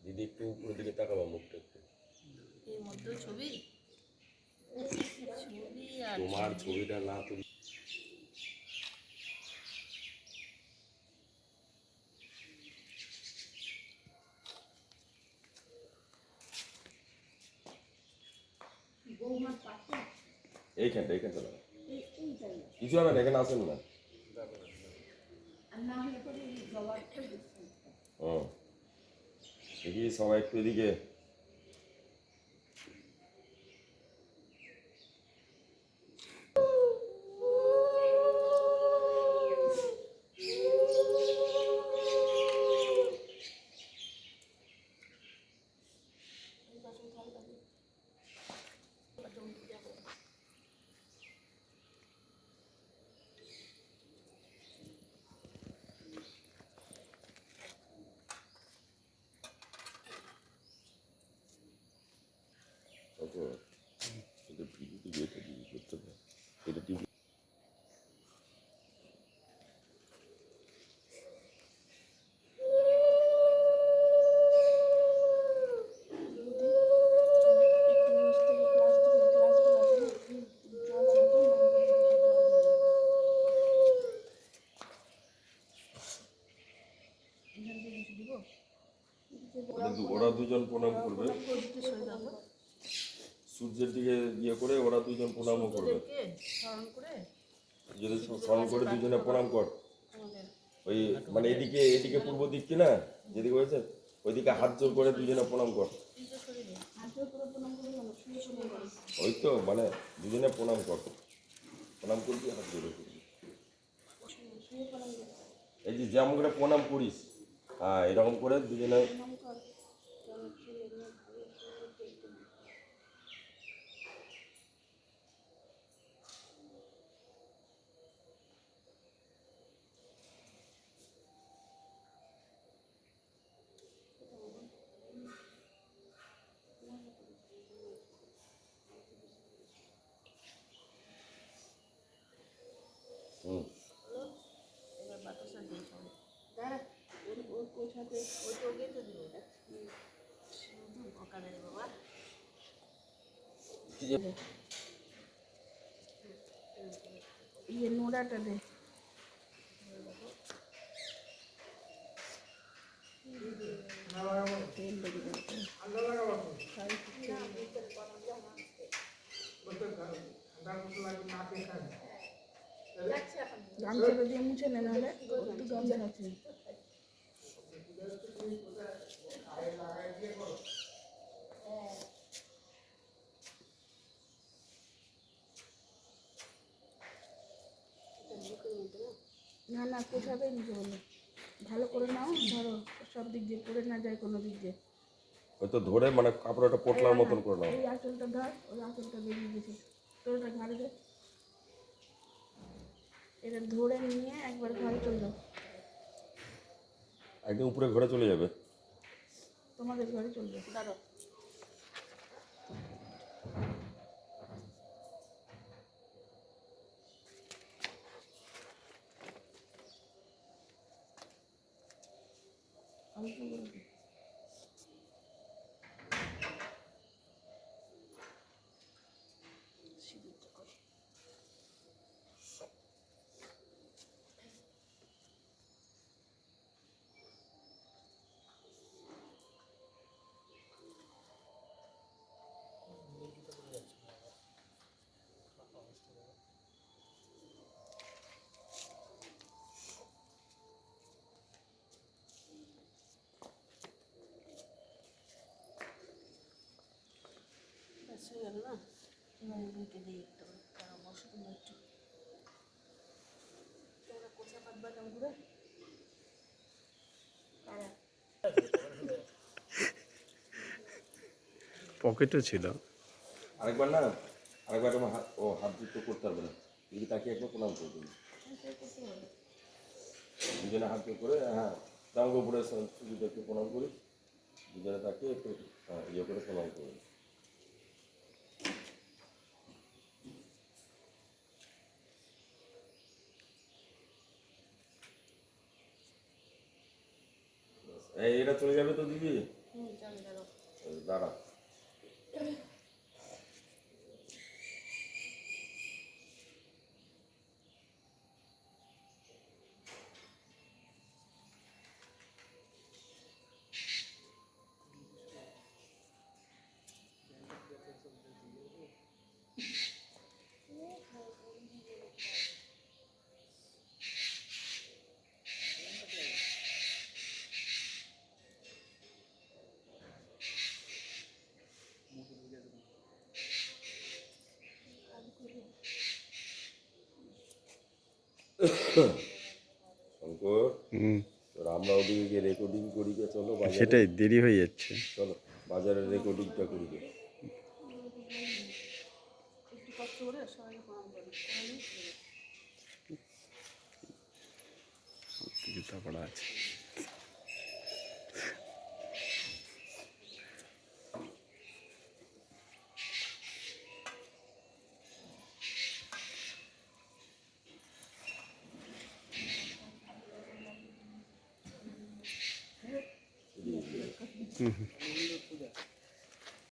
দিদি একটু উপরের দিকে তাকাবা মুখটা একটু। এর মধ্যেও ছবি? তোমার ছবিটা না তুমি এইখানটা এইখানটা এইটাই। কিছু হবে না এখানে আসেন না? ও। দেখি সবাই একটু এদিকে ওকে এটা ভিডিও টিভি এটা টিভি করতে হবে এটা টিভি একটু নিচ থেকে প্লাস্টিকের গ্লাসগুলো আছে না, জল মতো মনে করছি সেটা হবে। এখান থেকে কিছু দিব? ওরা দুজন প্রণাম করবে প্রণাম করে দিতে সরে যাব। সূর্যের দিকে ইয়ে করে ওরা দুজন প্রণামও করবে। স্মরণ করে যদি স্মরণ করে দুজনে প্রণাম কর। ওই মানে এদিকে এদিকে পূর্ব দিক কি না? যেদিকে হয়েছে ওইদিকে হাত জোর করে দুজনে প্রণাম কর। ওই তো মানে দুজনে প্রণাম কর। প্রণাম করবি হাত জোরে করবি। এই যে যেমন করে প্রণাম করিস হ্যাঁ এরকম করে দুজনে প্রণাম কর কারণ ছেলে মেয়ে ভালো ছেলে দেখতে না। হুম এবার বাতাসা দিয়ে খাবে দেখ ওর ওর কোথাতে ওই তো ওকে তো দিব শুধু দেয় বাবা ইয়ে নোড়াটা দে। তেল লেগে যাবে গামছাটা দিয়ে মুছে গামছা আছে না না কোথাতেই নিতে বলল ভালো করে নাও ধরো সব দিক দিয়ে পড়ে না যায় কোনো দিক দিয়ে। ওই তো ধরে মানে কাপড়টা পোটলার মতন করে নাও। এই আঁচলটা ধর ওই আঁচলটা বেরিয়ে গেছে। তোরটা ঘাড়ে দে। এটা ধরে নিয়ে একবার ঘরে চলে যাও। একদম উপরে ঘরে চলে যাবে। তোমাদের ঘরে চলে যাবে দাঁড়ো না? এবার এগুলোকে দিই একটু কারণ একটু তোমরা কোথা পাতবা কেমন করে কারা? পকেটে ছিল। আরেকবার না আরেকবার তোমার হাত ও হাত যুক্ত করতে পারবে না। যদি তাকে একবার প্রণাম করে দিন। সেটাই দুজনে হাত যোগ করে হ্যাঁ দাঙ্গ উপরে সূর্যদেবকে প্রণাম করি দুজনে তাকে একটু হ্যাঁ, ইয়ে করে প্রণাম করি এই এটা চলে যাবে তো দিদি? হুম চলে গেল শঙ্কর? আমরা ওদিকে গিয়ে রেকর্ডিং করি গে চলো সেটাই দেরি হয়ে যাচ্ছে। চলো বাজারের রেকর্ডিংটা করি গে। পড়া আছে। Mm-hmm.